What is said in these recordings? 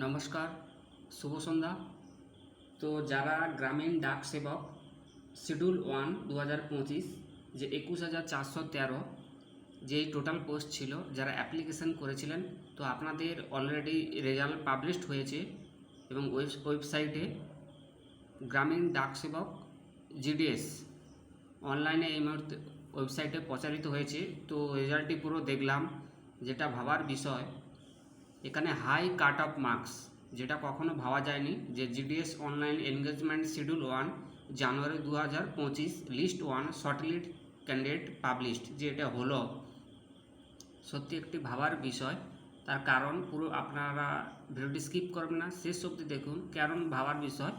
নমস্কার, শুভ সন্ধ্যা। তো যারা গ্রামীণ ডাক সেবক, শিডিউল ওয়ান দু হাজার পঁচিশ, যে একুশ হাজার চারশো তেরো, যে টোটাল পোস্ট ছিল, যারা অ্যাপ্লিকেশন করেছিলেন, তো আপনাদের অলরেডি রেজাল্ট পাবলিশড হয়েছে এবং ওয়েব ওয়েবসাইটে গ্রামীণ ডাক সেবক জিডিএস অনলাইনে এই মুহূর্তে ওয়েবসাইটে প্রচারিত হয়েছে। তো রেজাল্টটি পুরো দেখলাম, যেটা ভাবার বিষয় এখানে হাই কাট অফ মার্কস যেটা কখনো ভাবা যায়নি যে GDS online engagement schedule one January দু হাজার পঁচিশ list one shortlist candidate published যে এটা হলো। সত্যি একটি ভাবার বিষয়, তার কারণ পুরো আপনারা ভিডিওটি স্কিপ করবেন না, শেষ অবধি দেখুন, কারণ ভাবার বিষয়।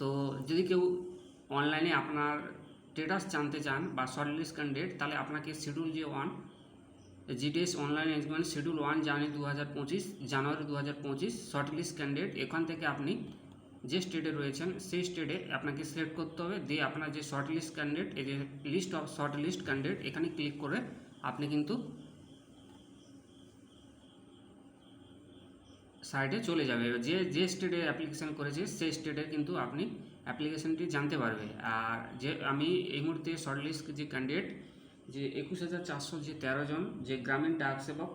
তো যদি কেউ অনলাইনে আপনার স্টেটাস জানতে চান বা শর্টলিস্ট ক্যান্ডিডেট তাহলে আপনাকে শিডিউল যে one GDS online engagement schedule one January দু হাজার পঁচিশ, জানুয়ারি দু হাজার পঁচিশ শর্টলিস্ট ক্যান্ডিডেট এখান থেকে আপনি যে স্টেটে রয়েছেন, সেই স্টেটে আপনাকে সিলেক্ট করতে হবে। দিয়ে আপনার যে শর্টলিস্ট ক্যান্ডিডেট এই যে লিস্ট অফ শর্টলিস্ট ক্যান্ডিডেট এখানে ক্লিক করে আপনি কিন্তু সাইডে চলে যাবে। যে যে স্টেটে অ্যাপ্লিকেশন করেছে, সেই স্টেটে কিন্তু আপনি অ্যাপ্লিকেশনটি জানতে পারবে। আর যে, আমি এই মুহূর্তে শর্টলিস্ট যে ক্যান্ডিডেট যে একুশ হাজার চারশো যে তেরো জন যে গ্রামীণ ডাক সেবক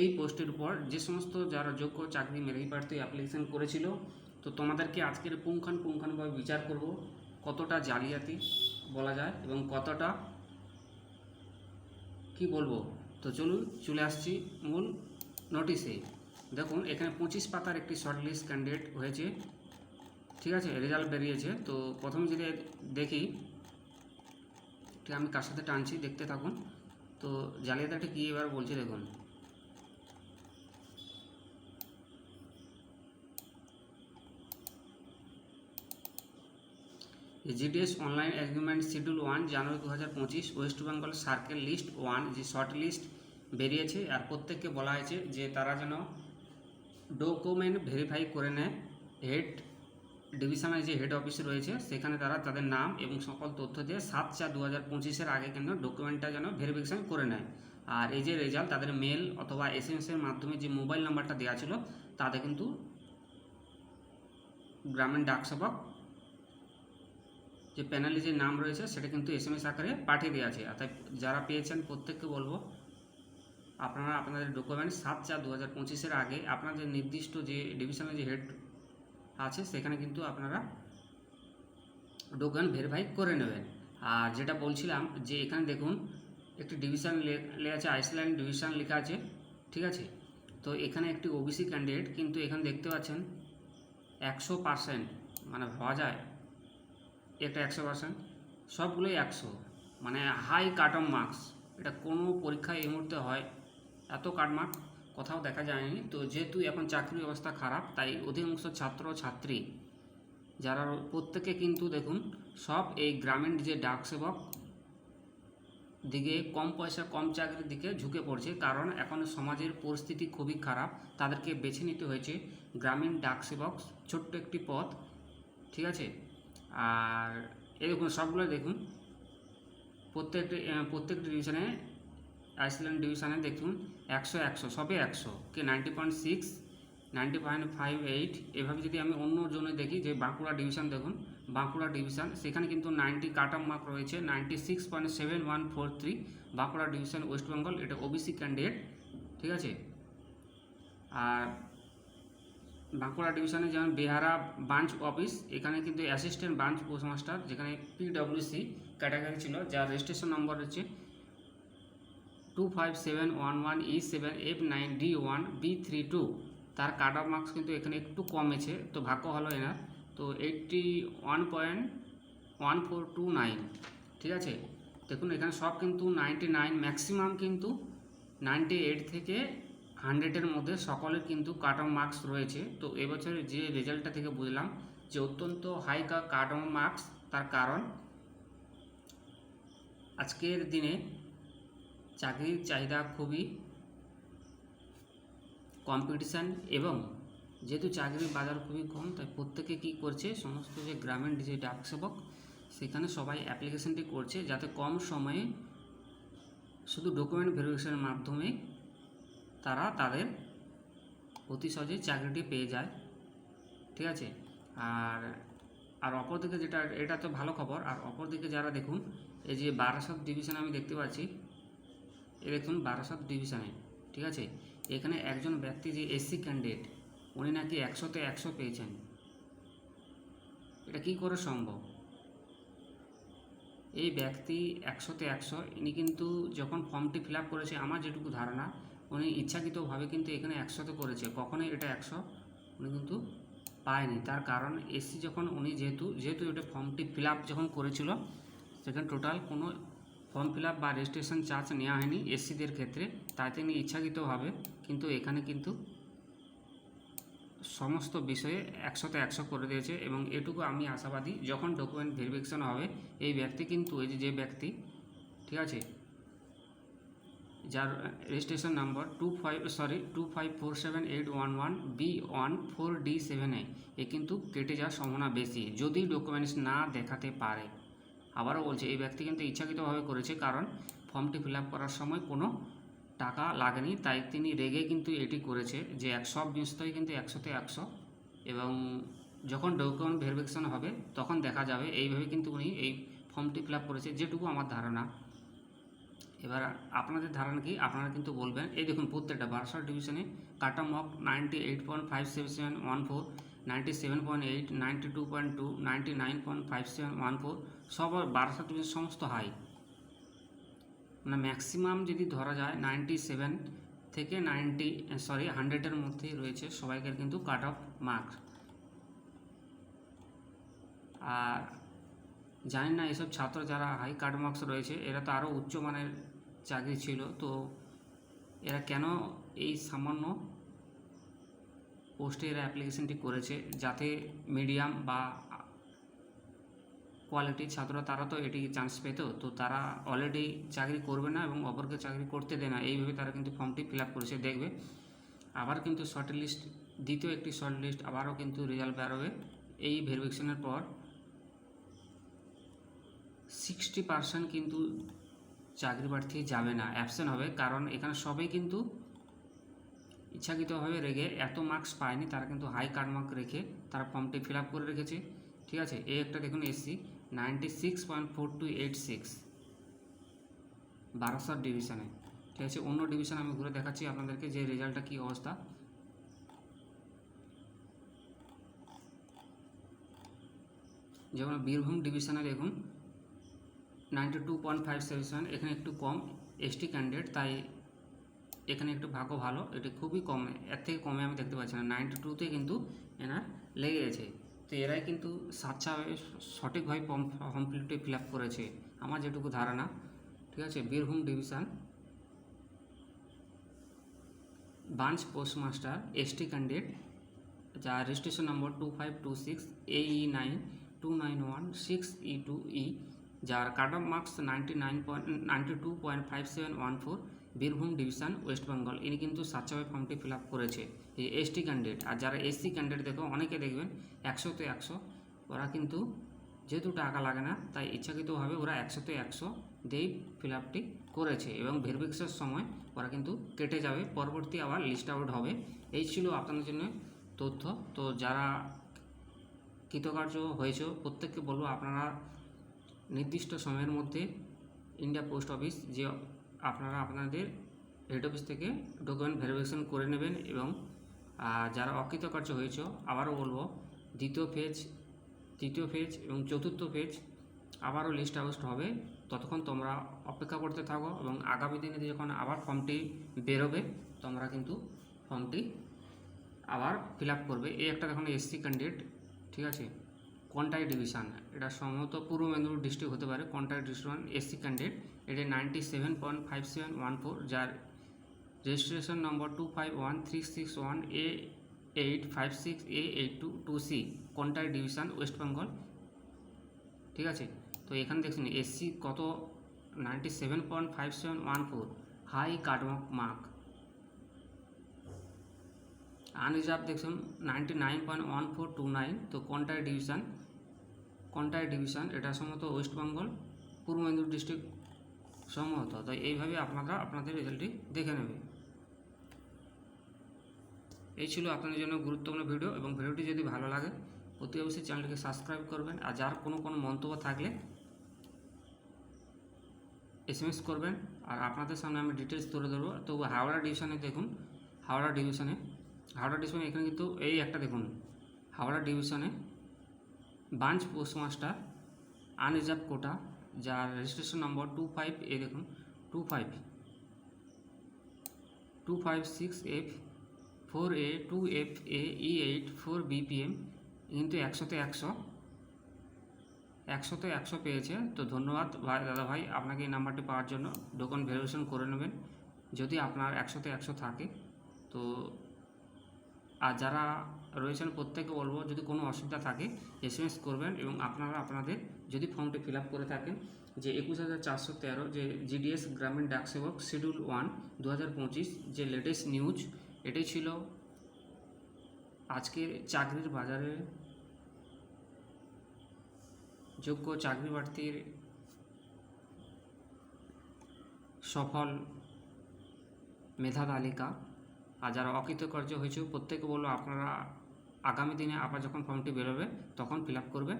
এই পোস্টের উপর যে সমস্ত যারা যোগ্য চাকরি মেধাবী প্রার্থী অ্যাপ্লিকেশন করেছিল, তো তোমাদেরকে আজকের পুঙ্খান পুঙ্খানুভাবে বিচার করব, কতটা জালিয়াতি বলা যায় এবং কতটা, কি বলব? তো চলুন, চলে আসছি মূল নোটিশে দেখুন, এখানে পঁচিশ পাতার একটি শর্টলিস্ট ক্যান্ডিডেট হয়েছে, ঠিক আছে? রেজাল্ট বেরিয়েছে। তো প্রথম যদি দেখি ঠিক আমি কার সাথে টানছি, দেখতে থাকুন। তো জালিয়াতিটা কী এবার বলছে দেখুন। GDS online agreement schedule one January দু হাজার পঁচিশ West Bengal circle list one যে শর্ট লিস্ট বেরিয়েছে, আর প্রত্যেককে বলা হয়েছে যে তারা যেন ডকুমেন্ট ভেরিফাই করে নেয় হেড ডিভিশনের যে হেড অফিস রয়েছে, সেখানে তারা তাদের নাম এবং সকল তথ্য দিয়ে সাত চার দু হাজার পঁচিশের আগে কিন্তু ডকুমেন্টটা যেন ভেরিফিকেশান করে নেয়। আর এই যে রেজাল্ট তাদের মেল অথবা এস এম এসের মাধ্যমে যে মোবাইল নাম্বারটা দেওয়া ছিল, তাতে কিন্তু গ্রামীণ ডাকসেবক যে প্যানেলে যে নাম রয়েছে, সেটা কিন্তু এস এম এস আকারে পাঠিয়ে দেওয়া আছে। অর্থাৎ যারা পেয়েছেন, প্রত্যেককে বলব, আপনারা আপনাদের ডকুমেন্ট সাত চার দু হাজার পঁচিশের আগে আপনাদের নির্দিষ্ট যে ডিভিশনের যে হেড আছে, সেখানে কিন্তু আপনারা ডকুমেন্ট ভেরিফাই করে নেবেন। আর যেটা বলছিলাম যে এখানে দেখুন, একটি ডিভিশন লেখা আছে আইসল্যান্ড ডিভিশন লেখা আছে, ঠিক আছে? তো এখানে একটি ওবিসি ক্যান্ডিডেট কিন্তু এখানে দেখতে পাচ্ছেন একশো পার্সেন্ট মানে ভাবা যায় এটা একশো পার্সেন্ট সবগুলোই একশো মানে হাই কাট অফ মার্কস এটা কোনো পরীক্ষায় এই মুহূর্তে হয়, এত কাট মার্ক কোথাও দেখা যায়নি। তো যেহেতু এখন চাকরির অবস্থা খারাপ, তাই অধিকাংশ ছাত্র ছাত্রী যারা প্রত্যেকে কিন্তু দেখুন সব এই গ্রামীণ যে ডাক সেবক দিকে কম পয়সা, কম চাকরির দিকে ঝুঁকে পড়ছে। কারণ এখন সমাজের পরিস্থিতি খুবই খারাপ। তাদেরকে বেছে নিতে হয়েছে গ্রামীণ ডাক সেবক ছোট্ট একটি পথ ঠিক আছে? আর দেখুন সবগুলো দেখুন। প্রত্যেকটি প্রত্যেকটি ডিভিশনে আইসল্যান্ড ডিভিশনে দেখুন। একশো একশো সবে একশো। কে ninety point six ninety point five eight এভাবে যদি আমি অন্য জনে দেখি, যে বাঁকুড়া ডিভিশন দেখুন, বাঁকুড়া ডিভিশন সেখানে কিন্তু নাইনটি কাট মার্ক রয়েছে ninety six point seven one four three Bankura division West Bengal এটা ওবিসি ক্যান্ডিডেট ঠিক আছে? আর বাঁকুড়া ডিভিশনে যেমন বেহারা ব্রাঞ্চ অফিস এখানে কিন্তু অ্যাসিস্ট্যান্ট ব্রাঞ্চ পোস্টমাস্টার যেখানে পিডব্লিউসি ক্যাটাগরি ছিল, যার রেজিস্ট্রেশন নম্বর হচ্ছে two five seven one one E seven F nine D one B three two তার কাট অফ মার্কস কিন্তু এখানে একটু কমেছে, তো ভাগ্য হলো এনার তো eighty one point one four two nine ঠিক আছে? দেখুন, এখানে সব কিন্তু নাইনটি নাইন ম্যাক্সিমাম কিন্তু নাইনটি এইট থেকে হান্ড্রেডের মধ্যে সকলের কিন্তু কাট অফ মার্কস রয়েছে। তো এবছরের যে রেজাল্টটা থেকে বুঝলাম যে অত্যন্ত হাই কাট অফ মার্কস তার কারণ আজকের দিনে চাকরির চাহিদা খুবই কম্পিটিশান এবং যেহেতু চাকরির বাজার খুবই কম, তাই প্রত্যেকে কী করছে, সমস্ত যে গ্রামীণ যে ডাক সেবক, সেখানে সবাই অ্যাপ্লিকেশনটি করছে যাতে কম সময়ে শুধু ডকুমেন্ট ভেরিফিকেশনের মাধ্যমে তারা তাদের অতি সহজেই চাকরিটি পেয়ে যায়। ঠিক আছে? আর আর অপরদিকে যেটা, এটা তো ভালো খবর, আর অপরদিকে যারা দেখুন, এই যে বারাসত ডিভিশন আমি দেখতে পাচ্ছি এ দেখুন বারাসত ডিভিশনে ঠিক আছে? এখানে একজন ব্যক্তি যে এসসি ক্যান্ডিডেট উনি নাকি একশোতে একশো পেয়েছেন। এটা কি করে সম্ভব? এই ব্যক্তি একশোতে একশো, ইনি কিন্তু যখন ফর্মটি ফিল করেছে, আমার যেটুকু ধারণা, উনি ইচ্ছাকৃতভাবে কিন্তু এখানে একশোতে করেছে কখনোই এটা একশো উনি কিন্তু পায়নি। তার কারণ এসসি যখন, উনি যেহেতু যেহেতু এটা ফর্মটি ফিল যখন করেছিল, সেখানে টোটাল কোনো ফর্ম ফিল আপ বা রেজিস্ট্রেশন চার্জ নেওয়া হয়নি এসসিদের ক্ষেত্রে তাই তিনি ইচ্ছাকৃতভাবে কিন্তু এখানে কিন্তু সমস্ত বিষয়ে একশোতে একশো করে দিয়েছে এবং এটুকু আমি আশাবাদী যখন ডকুমেন্ট ভেরিফিকেশন হবে, এই ব্যক্তি কিন্তু, এই যে ব্যক্তি, ঠিক আছে? যার registration number two five sorry two five four seven eight one one B one four D seven A কিন্তু কেটে যাওয়ার সম্ভাবনা বেশি। যদি ডকুমেন্টস না দেখাতে পারে আবারও বলছে, এই ব্যক্তি কিন্তু ইচ্ছাকৃতভাবে করেছে কারণ ফর্মটি ফিল করার সময় কোনো টাকা লাগেনি, তাই তিনি রেগে কিন্তু এটি করেছে যে এক সব জিনিসটাই কিন্তু একশোতে একশো। এবং যখন ডকুমেন্ট ভেরিফিকেশন হবে, তখন দেখা যাবে, এইভাবে কিন্তু উনি এই ফর্মটি ফিল করেছে যেটুকু আমার ধারণা। এবার আপনাদের ধারণা কি? আপনারা কিন্তু বলবেন, এই দেখুন প্রত্যেকটা বারাসাত ডিভিশনে cut mark ninety eight point five seven one four ninety seven point eight, ninety two point two, ninety nine point five seven one four, সব সমস্ত হাই। মানে ম্যাক্সিমাম যদি ধরা যায় নাইনটি সেভেন থেকে নাইনটি সরি হান্ড্রেডের মধ্যেই রয়েছে সবাইকার কিন্তু কাট অফ মার্কস আর জানি না এসব ছাত্র যারা হাই কাট মার্কস রয়েছে, এরা তো আরও উচ্চমানের চাকরি ছিল, তো এরা কেন এই সামান্য পোস্টে এরা অ্যাপ্লিকেশনটি করেছে যাতে মিডিয়াম বা কোয়ালিটির ছাত্ররা, তারা তো এটি চান্স পেত। তো তারা অলরেডি চাকরি করবে না এবং অপরকে চাকরি করতে দেয় না। এইভাবে তারা কিন্তু ফর্মটি ফিল আপ করেছে, দেখবে। আবার কিন্তু শর্ট লিস্ট দ্বিতীয় একটি শর্ট লিস্ট আবারও কিন্তু রেজাল্ট বেরোবে। এই ভেরিফিকেশনের পর সিক্সটি পার্সেন্ট কিন্তু চাকরি প্রার্থী যাবে না অ্যাবসেন্ট হবে। কারণ এখানে সবাই কিন্তু ইচ্ছাকৃতভাবে রেখে এত মার্কস পায়নি, তারা কিন্তু হাই কাট মার্ক রেখে তারা ফর্মটি ফিল আপ করে রেখেছে, ঠিক আছে? এই একটা দেখুন SC ninety six point four two eight six Barasat ডিভিশনে ঠিক আছে? অন্য ডিভিশন আমি ঘুরে দেখাচ্ছি আপনাদেরকে যে রেজাল্টটা কী অবস্থা। যেমন বীরভূম ডিভিশনে দেখুন ninety two point five seven এখানে একটু কম এসটি ক্যান্ডিডেট তাই এখানে একটু ভাগও ভালো, এটি খুবই কম, এর থেকে কমে আমি দেখতে পাচ্ছি না। নাইনটি টুতে কিন্তু এনার লেগে গেছে। তো এরাই কিন্তু স্বাচ্ছাভাবে সঠিকভাবে ফর্ম কমপ্লিটে ফিল আপ করেছে, আমার যেটুকু ধারণা। ঠিক আছে? Birbhum division branch postmaster ST candidate যার registration number two five two six A nine two nine one six E two E যার cut off marks ninety nine point ninety two point five seven one four Birbhum division, West Bengal. ইনি কিন্তু স্বাচ্ছাভাবে ফর্মটি fill up করেছে। এই ST candidate আর যারা SC candidate দেখো, অনেকে দেখবেন একশোতে একশো, ওরা কিন্তু যেহেতু টাকা লাগে না, তাই ইচ্ছাকৃতভাবে ওরা একশোতে একশো দিয়েই ফিল আপটি করেছে এবং ভেরিফিকেশনের সময় ওরা কিন্তু কেটে যাবে। পরবর্তী আবার লিস্ট আউট হবে। এই ছিল আপনাদের জন্য তথ্য। তো যারা কৃতকার্য হয়েছে, প্রত্যেককে বলব আপনারা নির্দিষ্ট সময়ের মধ্যে ইন্ডিয়া পোস্ট অফিস যে আপনারা আপনাদের হেড অফিস থেকে ডকুমেন্ট ভেরিফিকেশন করে নেবেন এবং যারা অকৃতকার্য হয়েছে, আবারও বলব, দ্বিতীয় ফেজ তৃতীয় ফেজ এবং চতুর্থ ফেজ আবারও লিস্ট আউট হবে। ততক্ষণ তোমরা অপেক্ষা করতে থাকো এবং আগামী দিনে যখন আবার ফর্মটি বেরোবে, তোমরা কিন্তু ফর্মটি আবার ফিল করবে। এই একটা দেখুন এসসি ক্যান্ডিডেট ঠিক আছে? কন্টাই ডিভিশন এটা সম্ভবত পূর্ব মেদিনীপুর ডিস্ট্রিক্ট হতে পারে। কন্টাই ডিভিশন এসসি ক্যান্ডিডেট এটা ninety seven point five seven one four যার registration number two five one three six one A eight five six A eight two two C Contai division West Bengal ঠিক আছে? তো এখানে দেখছেন SC কত? Ninety seven point five seven one four high cut mark mark unreserve দেখুন ninety nine point one four two nine তো Contai division Contai division এটা সম্ভবত ওয়েস্ট বেঙ্গল পূর্ব মেদিনীপুর ডিস্ট্রিক্ট সম্ভবত। তো এইভাবে আপনারা আপনাদের রেজাল্টটি দেখে নেবে এই ছিল আপনাদের জন্য গুরুত্বপূর্ণ ভিডিও এবং ভিডিওটি যদি ভালো লাগে, অতি অবশ্যই চ্যানেলটিকে সাবস্ক্রাইব করবেন। আর যার কোনো কোনো মন্তব্য থাকলে এসএমএস করবেন। আর আপনাদের সামনে আমি ডিটেলস তুলে ধরবো। তো হাওড়া ডিভিশনে দেখুন, হাওড়া ডিভিশনে হাওড়া ডিভিশনে এখানে কিন্তু এই একটা দেখুন, হাওড়া ডিভিশনে বাঞ্চ পোস্টমাস্টার আনরিজার্ভ কোটা, যার registration number two five A দেখুন two five two five six F four A two F A E eight four BPM কিন্তু একশোতে একশো একশোতে একশো পেয়েছে। তো ধন্যবাদ ভাই, দাদা ভাই, আপনাকে এই নাম্বারটি পাওয়ার জন্য। ডকুন ভেরিফিকেশন করে নেবেন। যদি আপনার একশোতে একশো থাকে, তো আর যারা রয়েছেন প্রত্যেকে বলব, যদি কোনো অসুবিধা থাকে এসএমএস করবেন এবং আপনারা আপনাদের যদি ফর্মটি ফিল আপ করে থাকেন, যে একুশ হাজার চারশো তেরো, যে জিডিএস গ্রামীণ ডাক সেবক শিডিউল ওয়ান দু হাজার পঁচিশ, যে লেটেস্ট নিউজ এটাই ছিল আজকে চাকরির বাজারে যোগ্য চাকরি প্রার্থীর সফল মেধা তালিকা আর যারা অকৃতকার্য হয়েছে, প্রত্যেকে বলল, আপনারা আগামী দিনে আবার যখন ফর্মটি বেরোবে, তখন ফিল আপ করবে।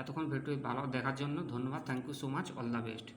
এতক্ষণ ভিডিও ভালো দেখার জন্য ধন্যবাদ। Thank you so much all the best